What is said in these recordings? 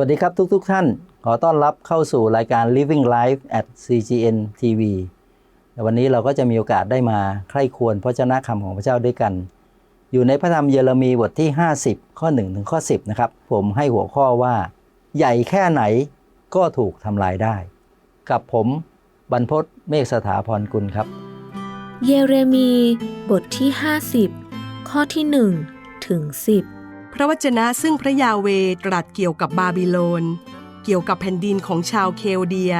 วัสดีครับทุกๆทท่าน ขอต้อนรับเข้าสู่รายการ Living Life at CGN TV วันนี้เราก็จะมีโอกาสได้มาใคร่ควรพระเจ้าคำของพระเจ้าด้วยกัน อยู่ในพระธรรมเยเรมีบทที่ 50 ข้อ1ถึงข้อ 10 นะครับ ผมให้หัวข้อว่า ใหญ่แค่ไหนก็ถูกทำลายได้ กับผมบรรพศเมฆสถาพรกุลครับ เยเรมีบทที่ 50 ข้อที่ 1 ถึง 10 ระวจนะซึ่งพระยาเวตรัสเกี่ยวกับบาบิโลน เกี่ยวกับแผ่นดินของชาวเคลเดีย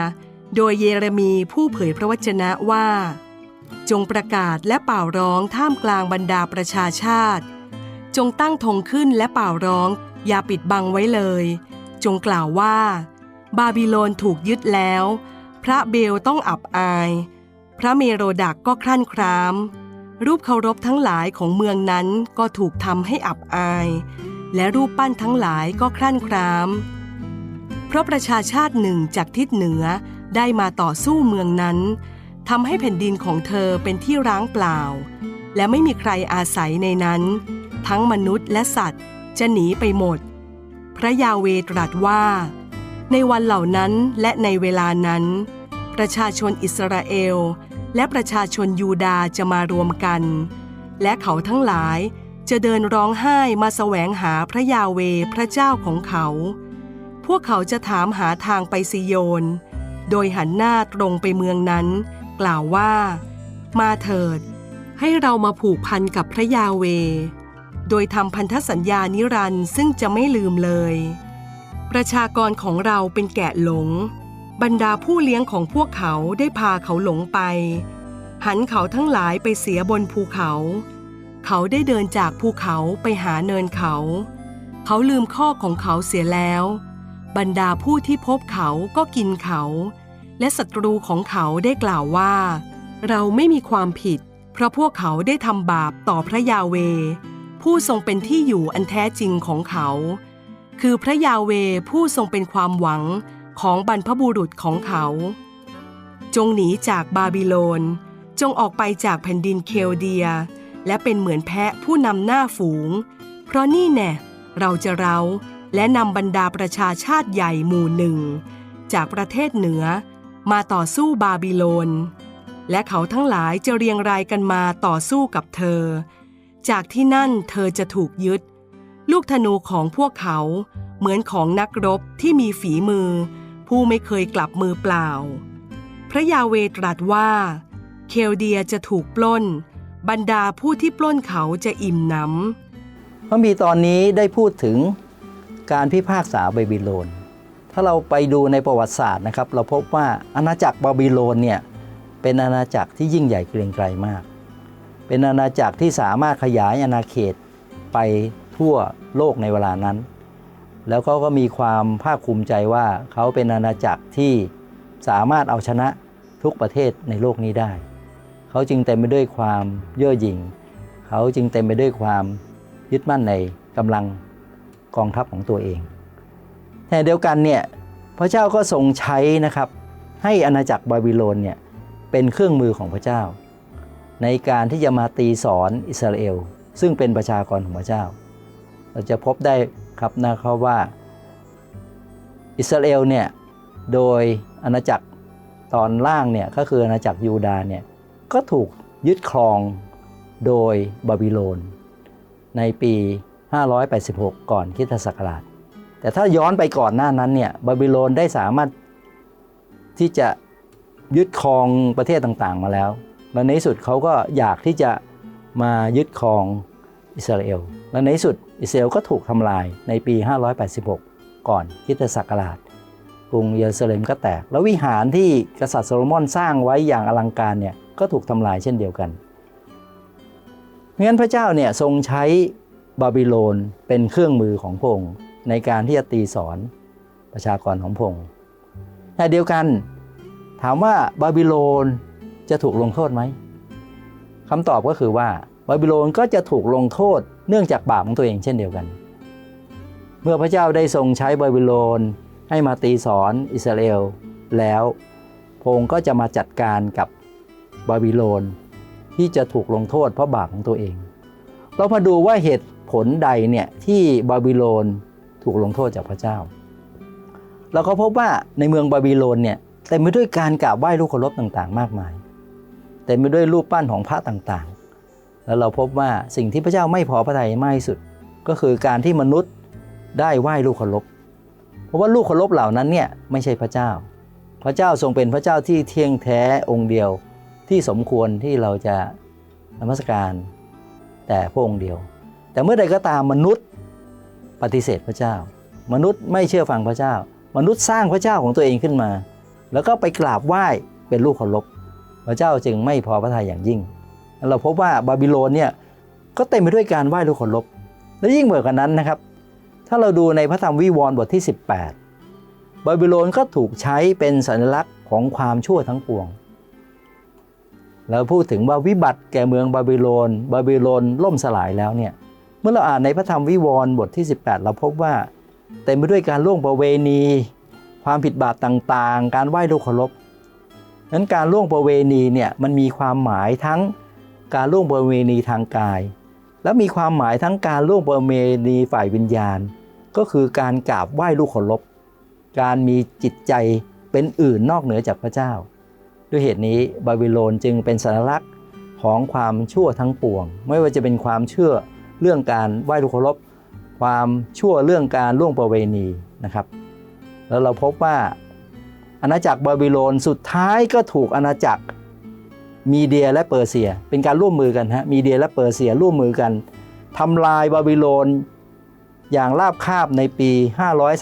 โดยเยเรมีผู้เผยพระวจนะว่า จงประกาศและเป่าร้องท่ามกลางบรรดาประชาชาติ จงตั้งธงขึ้นและเป่าร้อง อย่าปิดบังไว้เลย จงกล่าวว่า บาบิโลนถูกยึดแล้ว พระเบลต้องอับอาย พระเมโรดักก็คลั่นครามรูปเคารพทั้งหลายของเมืองนั้นก็ถูกทำให้อับอาย และรูปปั้นทั้งหลายก็คลั่นคราม เพราะประชาชาติหนึ่งจากทิศเหนือได้มาต่อสู้เมืองนั้นทำให้แผ่นดินของเธอเป็นที่ร้างเปล่า และไม่มีใครอาศัยในนั้น ทั้งมนุษย์และสัตว์ จะหนีไปหมด พระยาเวตรัสว่า ในวันเหล่านั้นและในเวลานั้น ประชาชนอิสราเอล และประชาชนยูดาจะมารวมกัน และเขาทั้งหลาย จะเดินร้องไห้มาแสวงหาพระยาเวพระเจ้าของเขา พวกเขาจะถามหาทางไปซิโยน โดยหันหน้าตรงไปเมืองนั้น กล่าวว่า มาเถิด ให้เรามาผูกพันกับพระยาเว โดยทำพันธสัญญานิรันด์ซึ่งจะไม่ลืมเลย ประชากรของเราเป็นแกะหลง บรรดาผู้เลี้ยงของพวกเขาได้พาเขาหลงไป หันเขาทั้งหลายไปเสียบนภูเขา เขาได้เดินจากภูเขาไปหาเนินเขา เขาลืมข้อของเขาเสียแล้ว บรรดาผู้ที่พบเขาก็กินเขา และศัตรูของเขาได้กล่าวว่า เราไม่มีความผิด เพราะพวกเขาได้ทำบาปต่อพระยาเว ผู้ทรงเป็นที่อยู่อันแท้จริงของเขา คือพระยาเวผู้ทรงเป็นความหวังของบรรพบุรุษของเขา จงหนีจากบาบิโลน จงออกไปจากแผ่นดินเคลเดีย และเป็นเหมือนแพะผู้นำหน้าฝูง เพราะนี่แน่เราจะเราและนำบรรดาประชาชาติใหญ่หมู่หนึ่ง จากประเทศเหนือ มาต่อสู้บาบิโลน และเขาทั้งหลายจะเรียงรายกันมาต่อสู้กับเธอ จากที่นั่นเธอจะถูกยึด ลูกธนูของพวกเขาเหมือนของนักรบที่มีฝีมือ ผู้ไม่เคยกลับมือเปล่า พระยาเวตรัสว่า เคลเดียจะถูกปล้น บรรดาผู้ที่ปล้นเขาจะอิ่มหนำพระมีตอนนี้ได้พูดถึงการพิพากษาบาบิโลน ถ้าเราไปดูในประวัติศาสตร์นะครับ เราพบว่าอาณาจักรบาบิโลนเนี่ยเป็นอาณาจักรที่ยิ่งใหญ่เกรียงไกรมาก เป็นอาณาจักรที่สามารถขยายอาณาเขตไปทั่วโลกในเวลานั้น แล้วเขาก็มีความภาคภูมิใจว่าเขาเป็นอาณาจักรที่สามารถเอาชนะทุกประเทศในโลกนี้ได้ เขาจึงเต็มไปด้วยความเย่อหยิ่ง เขาจึงเต็มไปด้วยความยึดมั่นในกำลังกองทัพของตัวเองแต่เดียวกันเนี่ยพระเจ้าก็ทรงใช้นะครับ ให้อาณาจักรบาบิโลนเนี่ยเป็นเครื่องมือของพระเจ้า ในการที่จะมาตีสอนอิสราเอล ซึ่งเป็นประชากรของพระเจ้า เราจะพบได้ครับนะครับว่าอิสราเอลเนี่ยโดยอาณาจักรตอนล่างเนี่ยก็คืออาณาจักรยูดาห์เนี่ย ก็ถูกยึดครองโดยบาบิโลน ในปี 586 ก่อนคริสตศักราช แต่ถ้าย้อนไปก่อนหน้านั้นเนี่ยบาบิโลนได้สามารถที่จะยึดครองประเทศต่างๆ มาแล้ว และในสุดเขาก็อยากที่จะมายึดครองอิสราเอล และในสุดอิสราเอลก็ถูกทำลายในปี 586 ก่อนคริสตศักราชกรุงเยรูซาเล็มก็แตก แล้ววิหารที่กษัตริย์โซโลมอนสร้างไว้อย่างอลังการเนี่ย ก็ถูกทำลายเช่นเดียวกันงั้นพระเจ้าเนี่ยทรงใช้บาบิโลนเป็นเครื่องมือของพงค์ในการที่จะตีสอนประชากรของพงค์แต่เดียวกันถามว่าบาบิโลนจะถูกลงโทษไหมคำตอบก็คือว่าบาบิโลนก็จะถูกลงโทษเนื่องจากบาปของตัวเองเช่นเดียวกัน เมื่อพระเจ้าได้ทรงใช้บาบิโลนให้มาตีสอนอิสราเอลแล้วพงค์ก็จะมาจัดการกับ บาบิโลน ที่จะถูกลงโทษเพราะบาปของตัวเอง เรามาดูว่าเหตุผลใดเนี่ยที่บาบิโลนถูกลงโทษจากพระเจ้า เราก็พบว่าในเมืองบาบิโลนเนี่ยเต็มไปด้วยการกราบไหว้รูปเคารพต่างๆ มากมายเต็มไปด้วยรูปปั้นของพระต่างๆ แล้วเราพบว่าสิ่งที่พระเจ้าไม่พอพระทัยมากที่สุด ก็คือการที่มนุษย์ได้ไหว้รูปเคารพเพราะว่ารูปเคารพเหล่านั้นเนี่ยไม่ใช่พระเจ้า พระเจ้าทรงเป็นพระเจ้าที่เที่ยงแท้องค์เดียว ที่สมควรที่เราจะนมัสการแต่พระองค์เดียว แต่เมื่อใดก็ตามมนุษย์ปฏิเสธพระเจ้า มนุษย์ไม่เชื่อฟังพระเจ้า มนุษย์สร้างพระเจ้าของตัวเองขึ้นมา แล้วก็ไปกราบไหว้เป็นลูกเคารพพระเจ้าจึงไม่พอพระทัยอย่างยิ่ง เราพบว่าบาบิโลนเนี่ยก็เต็มไปด้วยการไหว้ลูกเคารพและยิ่งเหมือนกันนั้นนะครับ ถ้าเราดูในพระธรรมวิวรณ์บทที่ 18 บาบิโลนก็ถูกใช้เป็นสัญลักษณ์ของความชั่วทั้งปวง เราพูดถึงว่าวิบัติแก่เมืองบาบิโลน บาบิโลนล่มสลายแล้วเนี่ย เมื่อเราอ่านในพระธรรมวิวรณ์บทที่ 18 เราพบว่าเต็มไปด้วยการล่วงประเวณี ความผิดบาปต่างๆ การไหว้ลูกเคารพนั้นการล่วงประเวณีเนี่ยมันมีความหมายทั้งการล่วงประเวณีทางกาย และมีความหมายทั้งการล่วงประเวณีฝ่ายวิญญาณ ก็คือการกราบไหว้ลูกเคารพการมีจิตใจเป็นอื่นนอกเหนือจากพระเจ้า ด้วยเหตุนี้บาบิโลนจึงเป็นสัญลักษณ์ของความชั่วทั้งปวง ไม่ว่าจะเป็นความเชื่อเรื่องการไหว้ลูกเคารพความชั่วเรื่องการล่วงประเวณีนะครับ แล้วเราพบว่าอาณาจักรบาบิโลนสุดท้ายก็ถูกอาณาจักรมีเดียและเปอร์เซีย เป็นการร่วมมือกันฮะมีเดียและเปอร์เซียร่วมมือกันทำลายบาบิโลนอย่างราบคาบในปี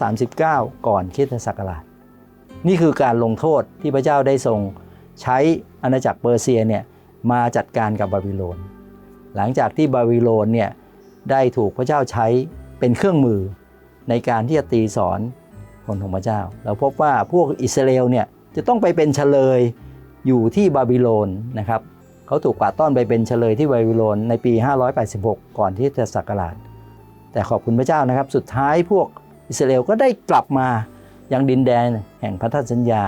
539 ก่อนคริสตศักราช นี่คือการลงโทษที่พระเจ้าได้ทรง ใช้อาณาจักรเปอร์เซียเนี่ยมาจัดการกับบาบิโลน หลังจากที่บาบิโลนเนี่ยได้ถูกพระเจ้าใช้เป็นเครื่องมือในการที่จะตีสอนคนของพระเจ้า เราพบว่าพวกอิสราเอลเนี่ยจะต้องไปเป็นเฉลยอยู่ที่บาบิโลนนะครับเขาถูกกวาดต้อนไปเป็นเฉลยที่บาบิโลนในปี 586 ก่อนที่จะศักราช แต่ขอบคุณพระเจ้านะครับ สุดท้ายพวกอิสราเอลก็ได้กลับมายังดินแดนแห่งพันธสัญญา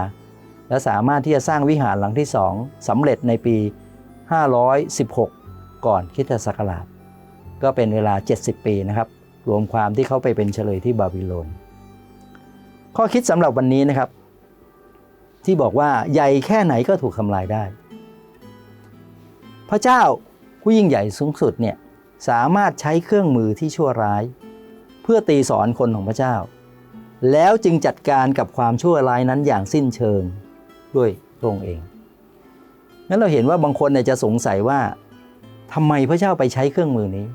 และสามารถที่จะสร้างวิหารหลังที่สองสำเร็จในปี 516 ก่อนคิตศักราช ก็เป็นเวลา 70 ปีนะครับ รวมความที่เขาไปเป็นเฉลยที่บาบิโลน ข้อคิดสำหรับวันนี้นะครับ ที่บอกว่าใหญ่แค่ไหนก็ถูกทำลายได้ พระเจ้าผู้ยิ่งใหญ่สูงสุดเนี่ยสามารถใช้เครื่องมือที่ชั่วร้าย เพื่อตีสอนคนของพระเจ้า แล้วจึงจัดการกับความชั่วร้ายนั้นอย่างสิ้นเชิง ด้วยพระองค์เองงั้นเราเห็นว่าบางคนเนี่ยจะสงสัยว่าทำไมพระเจ้าไปใช้เครื่องมือนี้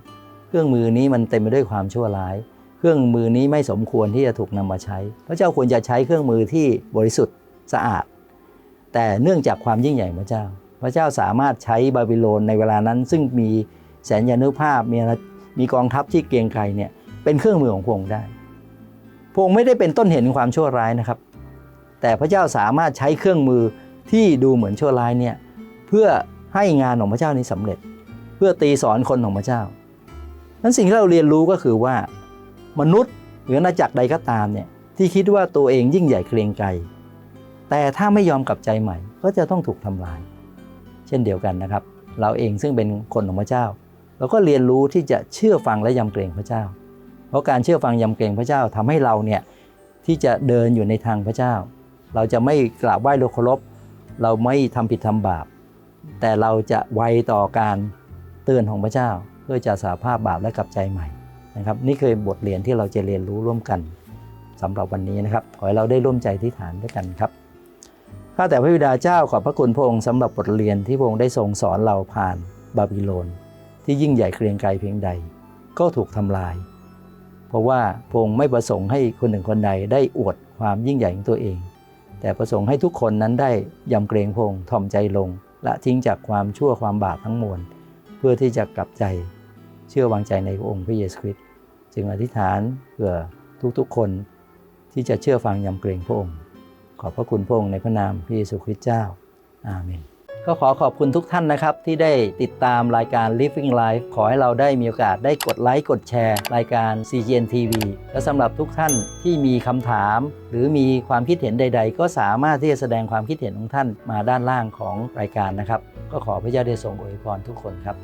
เครื่องมือนี้มันเต็มไปด้วยความชั่วร้าย เครื่องมือนี้ไม่สมควรที่จะถูกนำมาใช้ พระเจ้าควรจะใช้เครื่องมือที่บริสุทธิ์สะอาด แต่เนื่องจากความยิ่งใหญ่พระเจ้า พระเจ้าสามารถใช้บาบิโลนในเวลานั้น ซึ่งมีแสนยานุภาพมีมีกองทัพที่เกรียงไกรเนี่ยเป็นเครื่องมือของพระองค์ได้พระองค์ไม่ได้เป็นต้นเหตุของความชั่วร้ายนะครับ แต่พระเจ้าสามารถใช้เครื่องมือที่ดูเหมือนชั่วร้ายเนี่ยเพื่อให้งานของพระเจ้านี้สำเร็จ เพื่อตีสอนคนของพระเจ้านั้นสิ่งที่เราเรียนรู้ก็คือว่า มนุษย์หรืออาณาจักรใดก็ตามเนี่ยที่คิดว่าตัวเองยิ่งใหญ่เกรียงไกรแต่ถ้าไม่ยอมกลับใจใหม่ ก็จะต้องถูกทำลาย เช่นเดียวกันนะครับ เราเองซึ่งเป็นคนของพระเจ้า เราก็เรียนรู้ที่จะเชื่อฟังและยำเกรงพระเจ้า เพราะการเชื่อฟังยำเกรงพระเจ้าทำให้เราเนี่ยที่จะเดินอยู่ในทางพระเจ้า เราจะไม่กราบไหว้โลเคารพ เราไม่ทำผิดทำบาป แต่เราจะไวต่อการเตือนของพระเจ้า เพื่อจะสาภาพบาปและกลับใจใหม่นะครับนี่คือบทเรียนที่เราจะเรียนรู้ร่วมกันสำหรับวันนี้นะครับขอให้เราได้ร่วมใจที่ฐานด้วยกันครับข้าแต่พระบิดาเจ้าขอบพระคุณพระองค์สำหรับบทเรียนที่พระองค์ได้ทรงสอนเราผ่านบาบิโลน ที่ยิ่งใหญ่เกรียงไกรเพียงใด ก็ถูกทำลาย เพราะว่าพระองค์ไม่ประสงค์ให้คนหนึ่งคนใดได้อวดความยิ่งใหญ่ของตัวเอง แต่ประสงค์ให้ทุกคนนั้นได้ยำเกรงพงค์ถ่อมใจลงและทิ้งจากความชั่วความบาปทั้งมวล เพื่อที่จะกลับใจเชื่อวางใจในองค์พระเยซูคริสต์จึงอธิษฐานเพื่อทุกๆ คนที่จะเชื่อฟังยำเกรงพระองค์ ขอบพระคุณพระองค์ในพระนามพระเยซูคริสต์เจ้า อาเมน ก็ขอขอบคุณทุกท่านนะครับ ที่ได้ติดตามรายการ Living Life ขอให้เราได้มีโอกาสได้กดไลค์กดแชร์ รายการ CGN TV และสำหรับทุกท่านที่มีคำถาม หรือมีความคิดเห็นใด ๆ ก็สามารถที่จะแสดงความคิดเห็นของท่านมาด้านล่างของรายการนะครับ ก็ขอพระเจ้าได้ทรงอวยพรทุกคนครับ